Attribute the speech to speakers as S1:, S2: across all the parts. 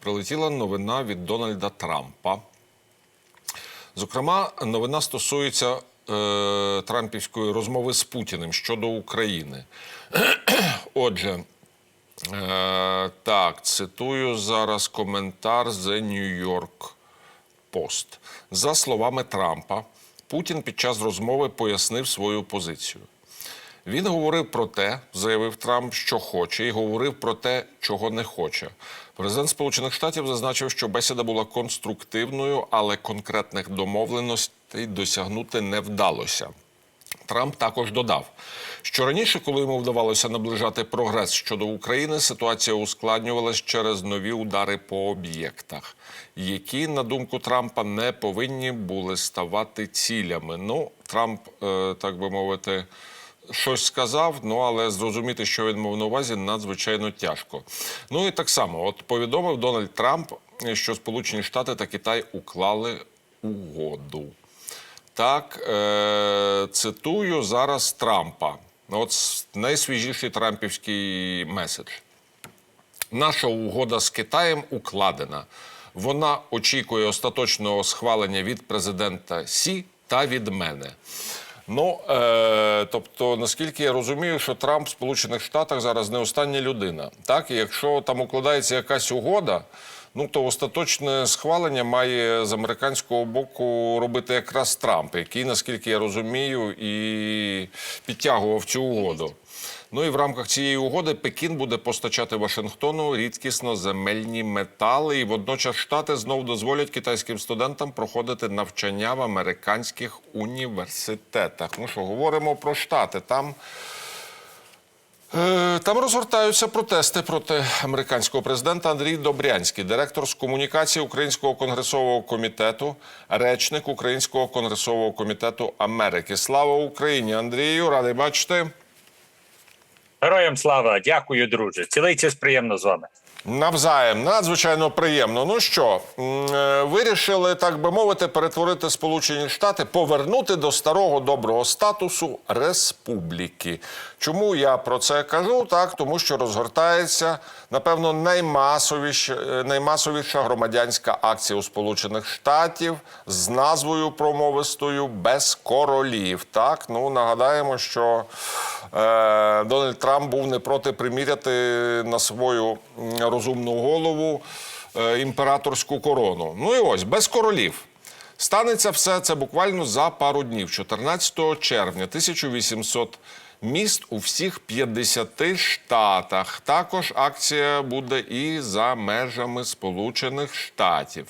S1: прилетіла новина від Дональда Трампа. Зокрема, новина стосується е, Трампівської розмови з Путіним щодо України. Отже, е, так, цитую зараз коментар з New York Post. За словами Трампа, Путін під час розмови пояснив свою позицію. Він говорив про те, заявив Трамп, що хоче, і говорив про те, чого не хоче. Президент Сполучених Штатів зазначив, що бесіда була конструктивною, але конкретних домовленостей досягнути не вдалося. Трамп також додав, що раніше, коли йому вдавалося наближати прогрес щодо України, ситуація ускладнювалась через нові удари по об'єктах, які, на думку Трампа, не повинні були ставати цілями. Ну, Трамп, е, так би мовити, щось сказав, ну але зрозуміти, що він мав на увазі, надзвичайно тяжко. Ну і так само, от повідомив Дональд Трамп, що Сполучені Штати та Китай уклали угоду. Так, е, цитую зараз Трампа. От найсвіжіший трампівський меседж. Наша угода з Китаєм укладена. Вона очікує остаточного схвалення від президента Сі та від мене. Ну, е, тобто, наскільки я розумію, що Трамп в Сполучених Штатах зараз не остання людина. Так, і якщо там укладається якась угода, ну то остаточне схвалення має з американського боку робити якраз Трамп, який, наскільки я розумію, і підтягував цю угоду. Ну і в рамках цієї угоди Пекін буде постачати Вашингтону рідкісно земельні метали, і водночас штати знов дозволять китайським студентам проходити навчання в американських університетах. Ну що, говоримо про штати. Там Там розгортаються протести проти американського президента Андрій Добрянський, директор з комунікації Українського конгресового комітету, речник Українського конгресового комітету Америки. Слава Україні! Андрію, радий бачити.
S2: Героям слава, дякую, друже. Цілий час приємно з вами.
S1: Навзаєм, надзвичайно приємно. Ну що, е, вирішили, так би мовити, перетворити Сполучені Штати, повернути до старого доброго статусу республіки. Чому я про це кажу? Так, тому що розгортається, напевно, наймасовіша, е, наймасовіша громадянська акція у Сполучених Штатів з назвою промовистою без королів. Так, ну нагадаємо, що е, Дональд Трамп був не проти приміряти на свою м, розумну голову е, імператорську корону. Ну і ось без королів. Станеться все це буквально за пару днів, 14 червня 1800 міст у всіх 50 штатах. Також акція буде і за межами Сполучених Штатів.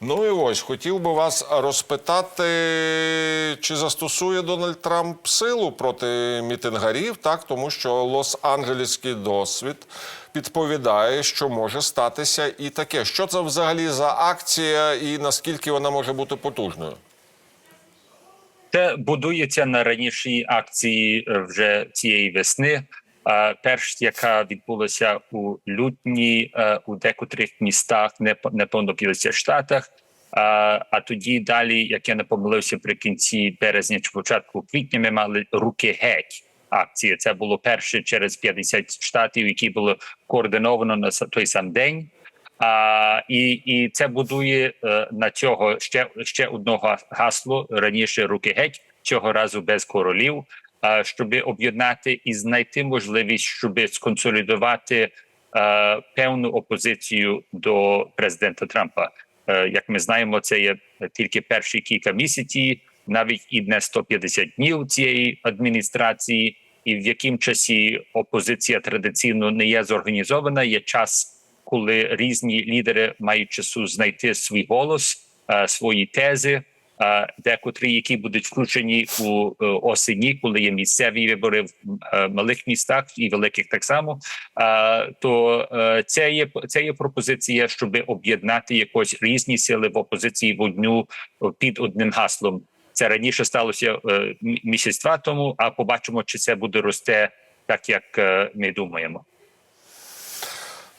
S1: Ну і ось хотів би вас розпитати, чи застосує Дональд Трамп силу проти мітингарів, так тому що Лос-Анджелеський досвід підповідає, що може статися і таке. Що це взагалі за акція, і наскільки вона може бути потужною?
S2: Це будується на ранішій акції е, вже цієї весни. Перш, яка відбулася у лютні е, у декотрих містах, не по- неповно 50 штатах. А тоді далі, як я не помилився, при кінці березня чи початку квітня, ми мали руки геть. Акції це було перше через 50 штатів, які було координовано на той сам день. А, і, і це будує е, на цього ще, ще одного гасло раніше руки геть цього разу без королів, е, щоб об'єднати і знайти можливість, щоб сконсолідувати е, певну опозицію до президента Трампа. Е, як ми знаємо, це є тільки перші кілька місяців, навіть і не 150 днів цієї адміністрації, і в яким часі опозиція традиційно не є зорганізована. Є час коли різні лідери мають часу знайти свій голос, е, свої тези, е, декотрі, які будуть включені у е, осені, коли є місцеві вибори в малих містах і великих так само. То це є це є пропозиція, щоб об'єднати якось різні сили в опозиції в одну під одним гаслом. Це раніше сталося е, місяць-два тому. А побачимо, чи це буде росте так, як е, ми думаємо.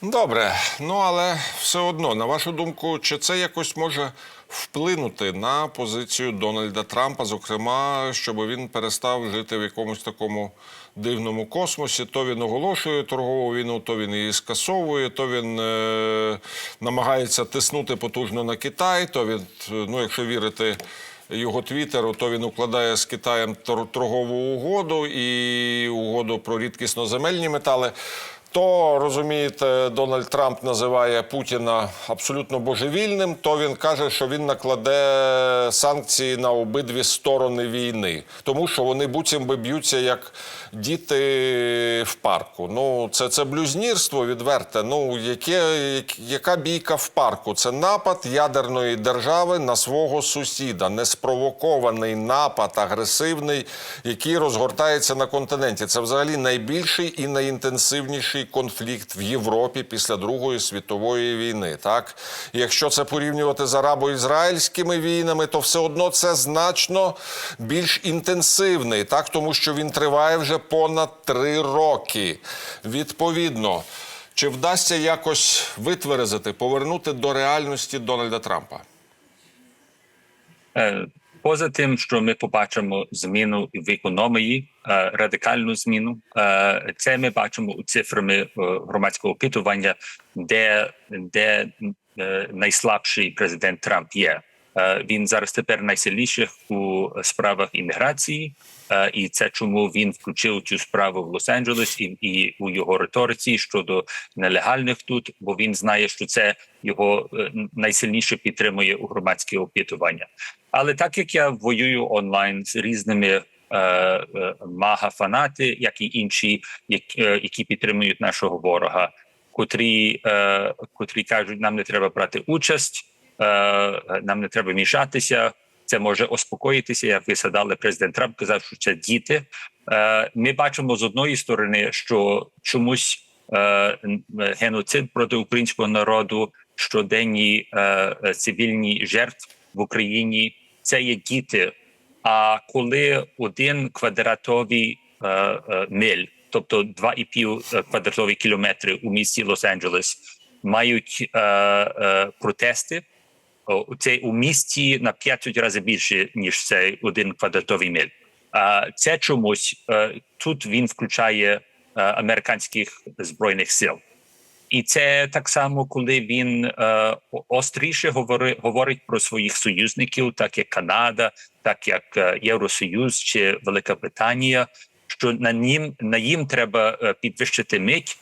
S1: Добре, ну але все одно, на вашу думку, чи це якось може вплинути на позицію Дональда Трампа, зокрема, щоб він перестав жити в якомусь такому дивному космосі? То він оголошує торгову війну, то він її скасовує, то він е, намагається тиснути потужно на Китай. То він, ну якщо вірити його твіттеру, то він укладає з Китаєм тор- торгову угоду і угоду про рідкісноземельні метали. То розумієте, Дональд Трамп називає Путіна абсолютно божевільним. То він каже, що він накладе санкції на обидві сторони війни, тому що вони буцім би б'ються як діти в парку. Ну це, це блюзнірство відверте. Ну яке, яка бійка в парку? Це напад ядерної держави на свого сусіда, неспровокований напад, агресивний, який розгортається на континенті. Це взагалі найбільший і найінтенсивніший конфлікт в Європі після Другої світової війни. Так, якщо це порівнювати з арабо-ізраїльськими війнами, то все одно це значно більш інтенсивний, так тому що він триває вже понад три роки. Відповідно, чи вдасться якось витверезити, повернути до реальності Дональда Трампа?
S2: Поза тим, що ми побачимо зміну в економії, радикальну зміну, це ми бачимо у цифрами громадського опитування, де, де найслабший президент Трамп є. Е, Він зараз тепер найсильніший у справах імміграції, е, і це чому він включив цю справу в Лос-Анджелес і, і у його риториці щодо нелегальних тут, бо він знає, що це його е, найсильніше підтримує у громадське опитування. Але так як я воюю онлайн з різними е, мага-фанати, як і інші, які, підтримують нашого ворога, котрі, котрі кажуть, нам не треба брати участь, нам не треба мішатися. Це може успокоїтися, як ви згадали, президент Трамп казав, що це діти. Е, ми бачимо з одної сторони, що чомусь е, геноцид проти українського народу, щоденні е, е, цивільні жертв в Україні це є діти. А коли один квадратовий е, е, миль, тобто 2,5 квадратові кілометри у місті Лос-Анджелес, мають е, е, протести, це у місті на 5 разів більше ніж цей один квадратовий миль. А це чомусь е, тут він включає е, американських збройних сил. І це так само, коли він е, остріше говори, говорить про своїх союзників, так як Канада, так як Євросоюз чи Велика Британія, що на ним на їм треба підвищити мить,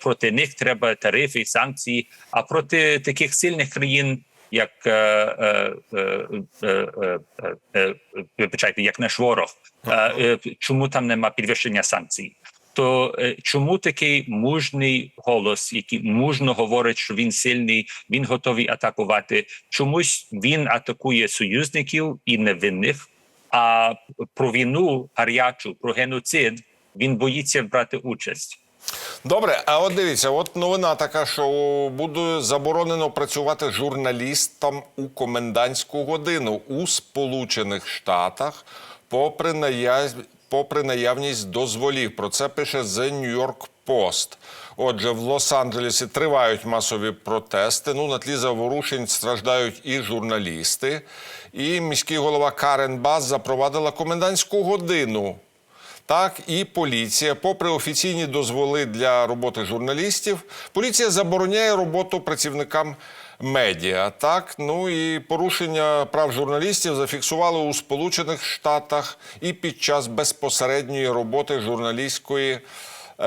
S2: проти них треба тарифи, санкції. А проти таких сильних країн, як е, е, е, е, вибачайте, як наш ворог, чому там нема підвищення санкцій? То чому такий мужний голос, який мужно говорить, що він сильний, він готовий атакувати? Чомусь він атакує союзників і невинних, а про війну гарячу, про геноцид він боїться брати участь.
S1: Добре, а от дивіться, от новина така, що буде заборонено працювати журналістам у комендантську годину у Сполучених Штатах, попри наяв... попри наявність дозволів. Про це пише The New York Post. Отже, в Лос-Анджелесі тривають масові протести. Ну, на тлі заворушень страждають і журналісти. І міський голова Карен Бас запровадила комендантську годину. Так, і поліція, попри офіційні дозволи для роботи журналістів, поліція забороняє роботу працівникам медіа. Так, ну і порушення прав журналістів зафіксували у Сполучених Штатах і під час безпосередньої роботи журналістської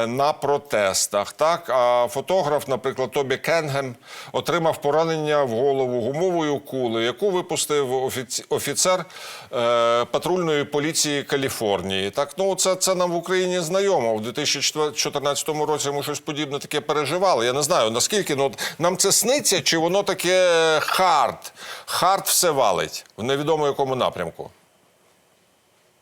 S1: на протестах. Так, а фотограф, наприклад, Тобі Кенгем, отримав поранення в голову гумовою кулею, яку випустив офіц- офіцер е, патрульної поліції Каліфорнії. Так, ну це, це нам в Україні знайомо. В 2014 році ми щось подібне таке переживали. Я не знаю наскільки ну, нам це сниться, чи воно таке хард. Хард все валить в невідомо якому напрямку.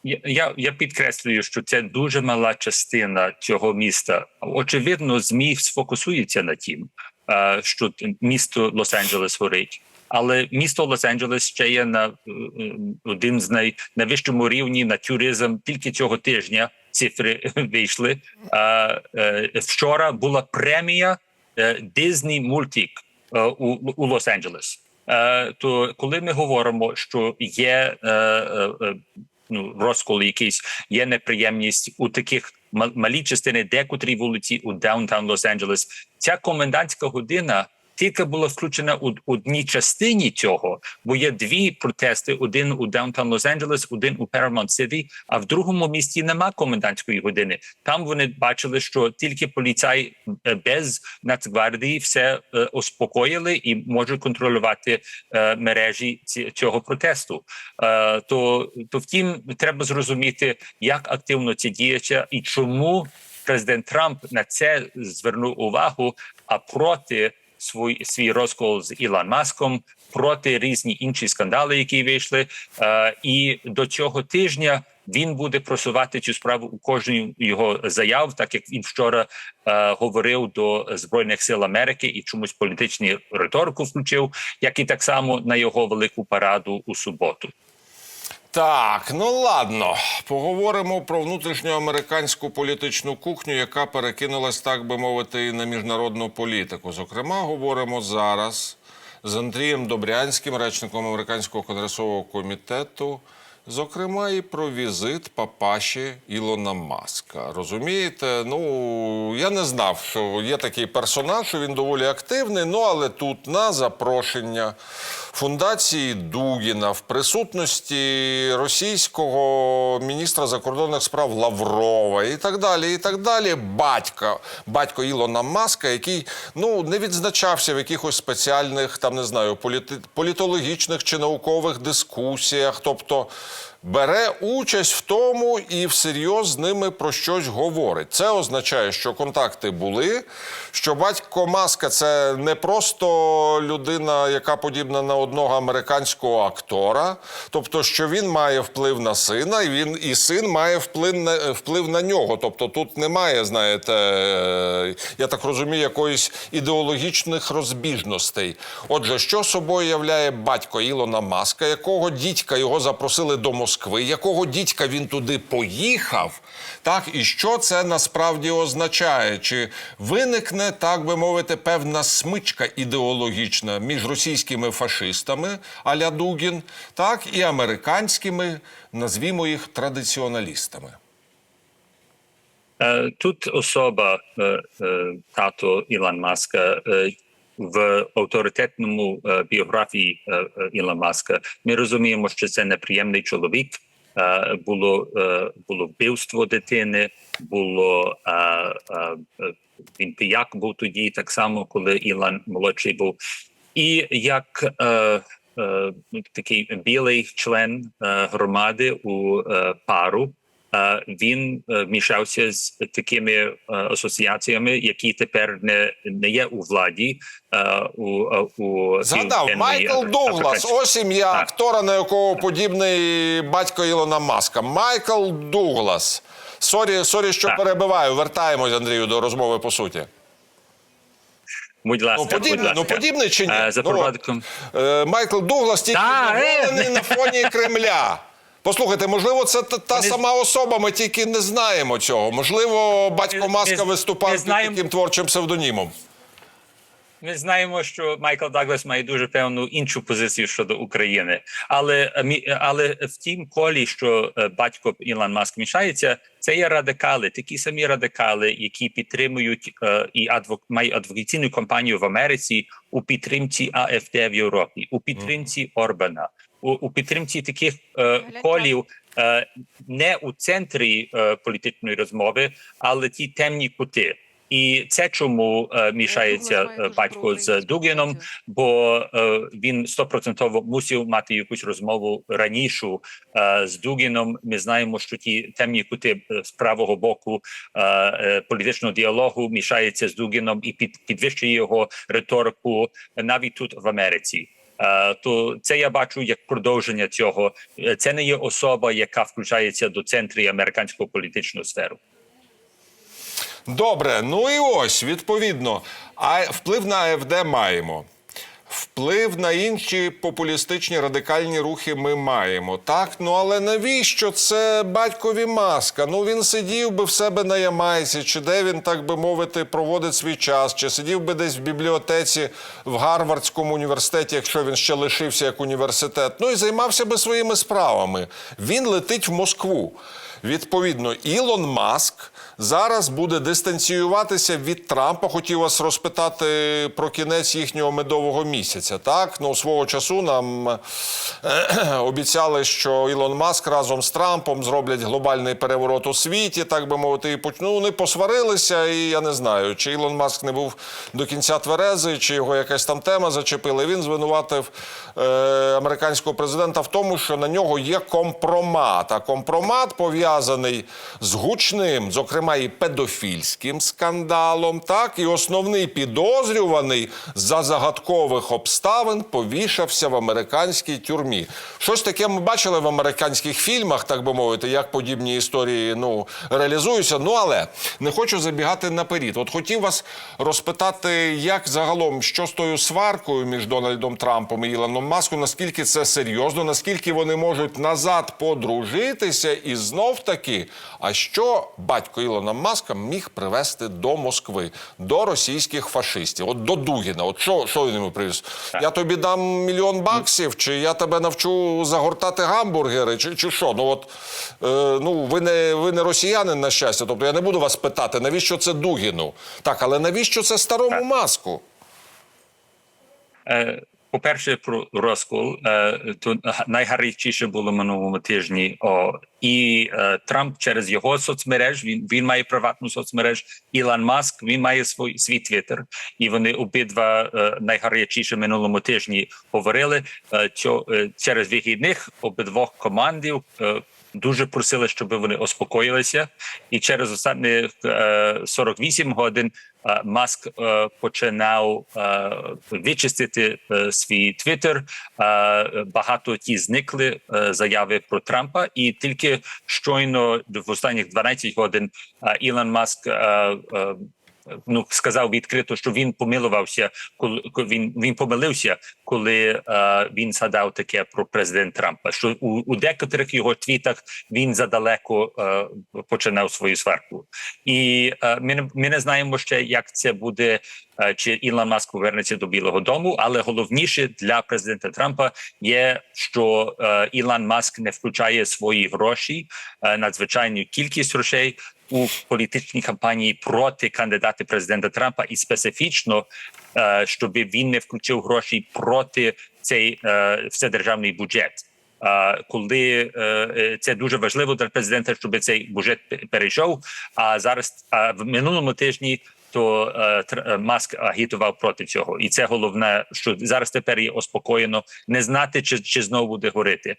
S2: Я, я, підкреслюю, що це дуже мала частина цього міста. Очевидно, змі сфокусуються на тім, е, що місто Лос-Анджелес горить. Але місто Лос-Анджелес ще є на е, е, один з най, найвищому рівні на туризм. Тільки цього тижня цифри вийшли. Вчора була премія Disney е, у, Лос-Анджелес. То коли ми говоримо, що є ну, розкол якийсь, є неприємність у таких мал- малій частини, декотрій вулиці у даунтаун Лос-Анджелес, ця комендантська година тільки була включена у одній частині цього, бо є дві протести: один у Даунтаун Лос-Анджелес, один у Paramount City, а в другому місті нема комендантської години. Там вони бачили, що тільки поліцай е, без Нацгвардії все е, успокоїли і можуть контролювати е, мережі ці, цього протесту. Е, то, то втім, треба зрозуміти, як активно це діється і чому президент Трамп на це звернув увагу, а проти свій, свій розкол з Ілон Маском, проти різні інші скандали, які вийшли. Е, і до цього тижня він буде просувати цю справу у кожній його заяв, так як він вчора е, говорив до збройних сил Америки і чомусь політичну риторику включив, як і так само на його велику параду у суботу.
S1: Так, ну ладно, поговоримо про внутрішньоамериканську політичну кухню, яка перекинулась, так би мовити, і на міжнародну політику. Зокрема, говоримо зараз з Андрієм Добрянським, речником американського конгресового комітету. Зокрема, і про візит папаші Ілона Маска. Розумієте? Ну я не знав, що є такий персонаж, що він доволі активний. Ну але тут на запрошення фундації Дугіна в присутності російського міністра закордонних справ Лаврова і так далі. І так далі. Батька, батько Ілона Маска, який ну не відзначався в якихось спеціальних там не знаю політи, політологічних чи наукових дискусіях, тобто. Бере участь в тому і всерйоз з ними про щось говорить. Це означає, що контакти були. Що батько Маска це не просто людина, яка подібна на одного американського актора, тобто, що він має вплив на сина, і він і син має вплив на вплив на нього. Тобто, тут немає, знаєте, е, я так розумію, якоїсь ідеологічних розбіжностей. Отже, що собою являє батько Ілона Маска, якого дідька його запросили до Москви, якого дідька він туди поїхав, так і що це насправді означає? Чи виникне, так би мовити, певна смичка ідеологічна між російськими фашистами аля Дугін, так і американськими, назвімо їх традиціоналістами?
S2: Е, Тут особа е, е, тато Ілон Маска в авторитетному е, біографії е, е, Маска. Ми розуміємо, що це неприємний чоловік. Було було вбивство дитини, було він піяк був тоді, так само, коли Ілон молодший був. І як такий білий член громади у пару, він е, мішався з такими е, асоціаціями, які тепер не, не є у владі. у, у
S1: Згадав
S2: Південної
S1: Майкл Дуглас. Ось ім'я
S2: Так.
S1: актора, на якого подібний батько Ілона Маска. Майкл Дуглас. Сорі, сорі, що
S2: Так.
S1: перебиваю. Вертаємось, Андрію, до розмови по суті.
S2: Будь ласка,
S1: Ну, подібний,
S2: будь ласка.
S1: ну, подібний чи ні?
S2: Е, За
S1: Ну, Майкл Дуглас тільки на фоні Кремля. Послухайте, можливо, це та, та сама особа, ми тільки не знаємо цього. Можливо, батько Маска виступав під
S2: знаємо-
S1: таким творчим псевдонімом.
S2: Ми знаємо, що Майкл Даглас має дуже певну іншу позицію щодо України, але е, але в тім колі, що е, батько Ілон Маск мішається, це є радикали, такі самі радикали, які підтримують е, і адвок мають адвокаційну кампанію в Америці у підтримці АФД в Європі, у підтримці Орбана, у, у підтримці таких е, колів. е, Не у центрі е, політичної розмови, але ті темні кути. І це чому е, мішається е, батько з Дугіном, бо е, він стопроцентово мусив мати якусь розмову раніше е, з Дугіном. Ми знаємо, що ті темні кути е, з правого боку е, е, політичного діалогу мішаються з Дугіном і під, підвищує його риторику навіть тут в Америці. Е, То це я бачу як продовження цього. Е, Це не є особа, яка включається до центру американського політичного сферу.
S1: Добре, ну і ось відповідно. А вплив на АФД маємо. Вплив на інші популістичні радикальні рухи ми маємо. Так, ну але навіщо це батькові маска? Ну він сидів би в себе на Ямайці, чи де він, так би мовити, проводить свій час, чи сидів би десь в бібліотеці в Гарвардському університеті, якщо він ще лишився як університет. Ну і займався би своїми справами. Він летить в Москву. Відповідно, Ілон Маск зараз буде дистанціюватися від Трампа. Хотів вас розпитати про кінець їхнього медового місяця. Так, ну свого часу нам е, обіцяли, що Ілон Маск разом з Трампом зроблять глобальний переворот у світі, так би мовити, і поч- ну, вони посварилися, і я не знаю, чи Ілон Маск не був до кінця тверезий, чи його якась там тема зачепила. Він звинуватив е, американського президента в тому, що на нього є компромат. А компромат пов'язаний з гучним, зокрема і педофільським скандалом. Так, і основний підозрюваний за загадкових обставин повішався в американській тюрмі. Щось таке ми бачили в американських фільмах, так би мовити, як подібні історії ну реалізуються. Ну але не хочу забігати наперед. От хотів вас розпитати, як загалом що з тою сваркою між Дональдом Трампом і Ілоном Маском, наскільки це серйозно, наскільки вони можуть назад подружитися, і знов таки, а що батько Ілона Маска міг привезти до Москви, до російських фашистів, от до Дугіна. От що, що він йому привіз? Я тобі дам мільйон баксів, чи я тебе навчу загортати гамбургери, чи, чи що? Ну от е, ну ви не ви не росіянин на щастя. Тобто я не буду вас питати, навіщо це Дугіну? Так, але навіщо це старому маску?
S2: Е, По-перше, про розкол е, то найгарячіше було минулому тижні. О, і е, Трамп через його соцмереж він він має приватну соцмереж. Ілон Маск він має свій свій твіттер. І вони обидва е, найгарячіше минулому тижні говорили. Що, через вихідних обидвох командів. Е, Дуже просили, щоб вони успокоїлися, і через останні е, 48 годин е, Маск е, починав е, вичистити е, свій твіттер. Е, багато ті зникли е, заяви про Трампа, і тільки щойно в останніх 12 годин е, Ілон Маск. Ну, сказав відкрито, що він помилувався, коли він він помилився, коли е, він згадав таке про президент Трампа. Що у, у декотрих його твітах він задалеко е, починав свою сварку, і е, ми, не- ми не знаємо ще, як це буде, е, чи Ілон Маск повернеться до Білого Дому. Але головніше для президента Трампа є, що е, Ілон Маск не включає свої гроші, е, надзвичайну кількість грошей у політичній кампанії проти кандидата президента Трампа, і специфічно, щоб він не включив гроші проти цей вседержавний бюджет. Коли це дуже важливо для президента, щоб цей бюджет перейшов. А зараз в минулому тижні то е, е, Маск агітував проти цього, і це головне, що зараз тепер є успокоєно, не знати, чи, чи знову буде горити.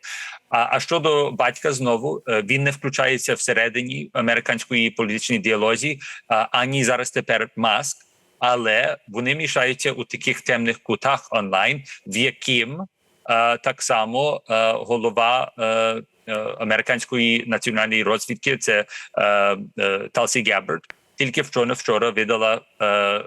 S2: А, а щодо батька, знову е, він не включається всередині американської політичної діалозі, ані зараз тепер Маск, але вони мішаються у таких темних кутах онлайн, в яким е, так само е, голова. Е, е, Американської національної розвідки це е, е, Талсі Гебберт. Тільки вчора вчора видала е, е,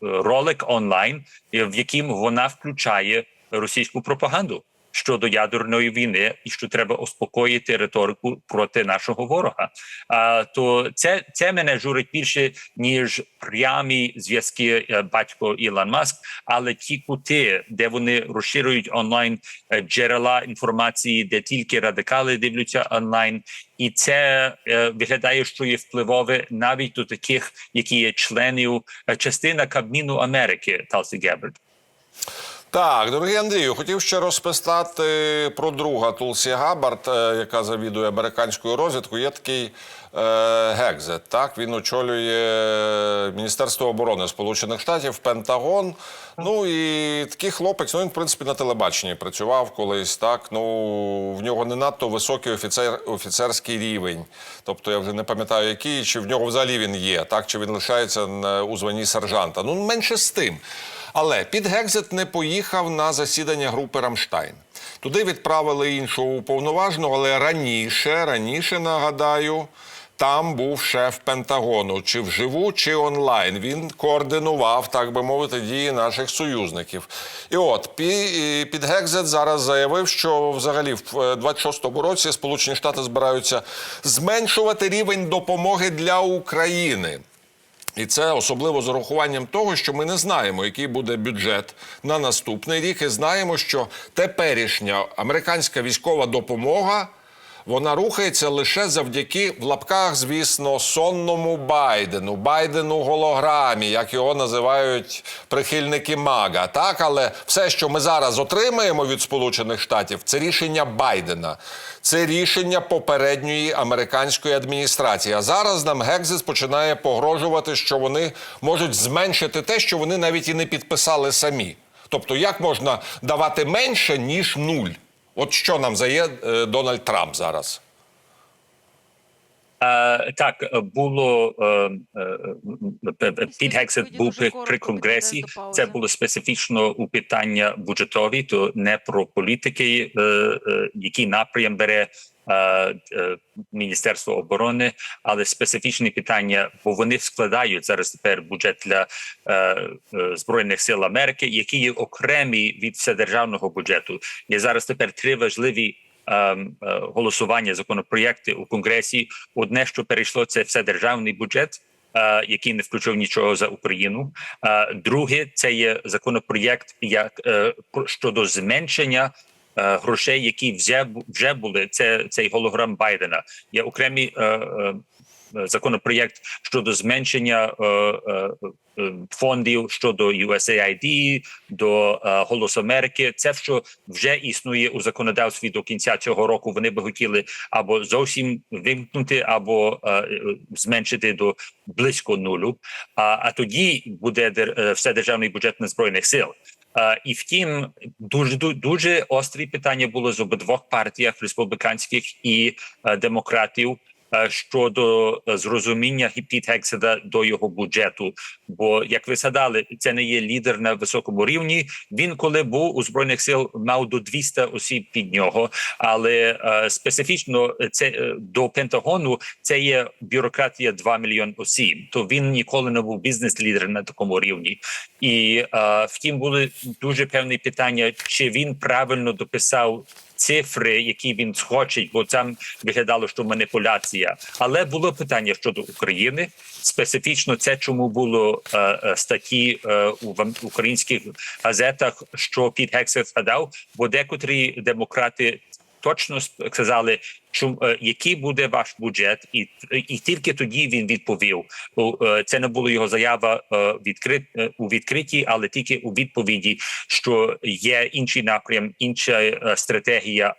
S2: ролик онлайн, в яким вона включає російську пропаганду щодо ядерної війни, і що треба успокоїти риторику проти нашого ворога. А то це, це мене журить більше ніж прямі зв'язки е, батько Ілон Маск, але ті кути, де вони розширюють онлайн е, джерела інформації, де тільки радикали дивляться онлайн, і це е, виглядає, що є впливове навіть до таких, які є членів е, частина Кабміну Америки Талсі Гебберт.
S1: Так, дорогий Андрію, хотів ще розписати про друга Тулсі Габард, е, яка завідує американською розвідкою. Є такий е, Гекзет. Так, він очолює Міністерство оборони Сполучених Штатів, Пентагон. Ну і такий хлопець, ну він в принципі на телебаченні працював колись. Так, ну в нього не надто високий офіцер, офіцерський рівень. Тобто я вже не пам'ятаю, який, чи в нього взагалі він є, так чи він лишається у званні сержанта. Ну менше з тим. Але Піт Гекзет не поїхав на засідання групи Рамштайн. Туди відправили іншого уповноваженого, але раніше, раніше нагадаю, там був шеф Пентагону, чи вживу, чи онлайн. Він координував, так би мовити, дії наших союзників. І от Пі- Піт Гекзет зараз заявив, що взагалі в 26-му році Сполучені Штати збираються зменшувати рівень допомоги для України. І це особливо з урахуванням того, що ми не знаємо, який буде бюджет на наступний рік, і знаємо, що теперішня американська військова допомога вона рухається лише завдяки в лапках, звісно, сонному Байдену, Байдену голограмі, як його називають прихильники Мага. Так, але все, що ми зараз отримаємо від Сполучених Штатів, це рішення Байдена, це рішення попередньої американської адміністрації. А зараз нам Гекзис починає погрожувати, що вони можуть зменшити те, що вони навіть і не підписали самі. Тобто, як можна давати менше ніж нуль? От що нам зає е, Дональд Трамп зараз?
S2: Е, так, е, було е, е, Гексет був при, конгресі. Це було специфічно у питання бюджетові, то не про політики, який напрям бере Міністерство оборони, але специфічні питання, бо вони складають зараз тепер бюджет для е, е, збройних сил Америки, які є окремі від вседержавного бюджету. Є зараз тепер три важливі голосування законопроєкти у конгресі. Одне, що перейшло, це все державний бюджет. е, Який не включив нічого за Україну. Е, Друге, це є законопроєкт як е, щодо зменшення е, грошей, які вже вже були. Це цей голограм Байдена. Є окремий е, е, законопроєкт щодо зменшення е, е, е, фондів щодо USAID, до е, Голос Америки. Це що вже існує у законодавстві до кінця цього року. Вони би хотіли або зовсім вимкнути, або е, е, зменшити до близько нулю. А, а тоді буде е, все державний бюджет на збройних сил. Е, і втім, дуже дуже острі питання було з обидвох партіях республіканських і е, демократів. Е, Щодо е, зрозуміння Піт Гекседа до його бюджету, бо як ви згадали, це не є лідер на високому рівні. Він, коли був у збройних сил, мав до 200 осіб під нього, але е, специфічно це до Пентагону це є бюрократія 2 мільйон осіб. То він ніколи не був бізнес-лідер на такому рівні. І втім, були дуже певні питання, чи він правильно дописав. Цифри, які він схоче, бо там виглядало, що маніпуляція. Але було питання щодо України. Специфічно це чому було е, е, статті е, у українських газетах, що Піт Гексер згадав, бо декотрі демократи точно сказали, що е, який буде ваш бюджет, і і тільки тоді він відповів. Е, Це не була його заява е, відкрит у відкритті, але тільки у відповіді, що є інший напрям, інша стратегія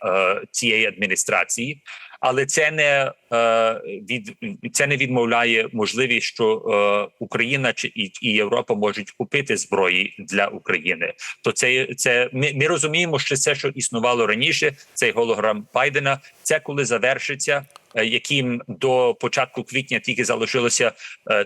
S2: цієї адміністрації. Але це не е, від це не відмовляє можливість, що е, Україна чи і, Європа можуть купити зброї для України. То це це ми, ми розуміємо, що це, що існувало раніше, цей голограм Байдена. Це коли завершиться, е, яким до початку квітня тільки залишилося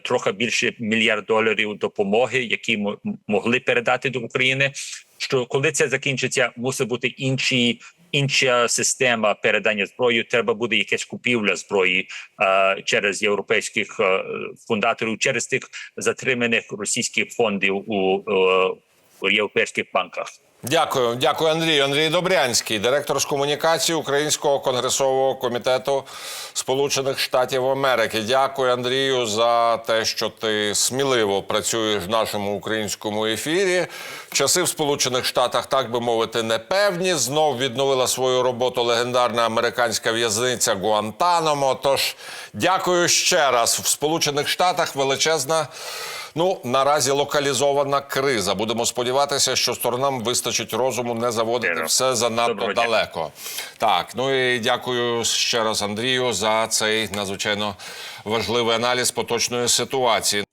S2: трохи більше мільярд доларів допомоги, які мо- могли передати до України. Що коли це закінчиться, мусить бути інші. Інша система передання зброї треба буде якась купівля зброї е, через європейських е, фундаторів, через тих затриманих російських фондів у, е, у європейських банках.
S1: Дякую, дякую, Андрію. Андрій Добрянський, директор з комунікації Українського конгресового комітету Сполучених Штатів Америки. Дякую, Андрію, за те, що ти сміливо працюєш в нашому українському ефірі. Часи в Сполучених Штатах, так би мовити, непевні. Знов відновила свою роботу легендарна американська в'язниця Гуантанамо. Тож дякую ще раз. В Сполучених Штатах величезна. Ну, наразі локалізована криза. Будемо сподіватися, що сторонам вистачить розуму не заводити все занадто
S2: Доброго дня.
S1: далеко. Так, ну і дякую ще раз Андрію за цей надзвичайно важливий аналіз поточної ситуації.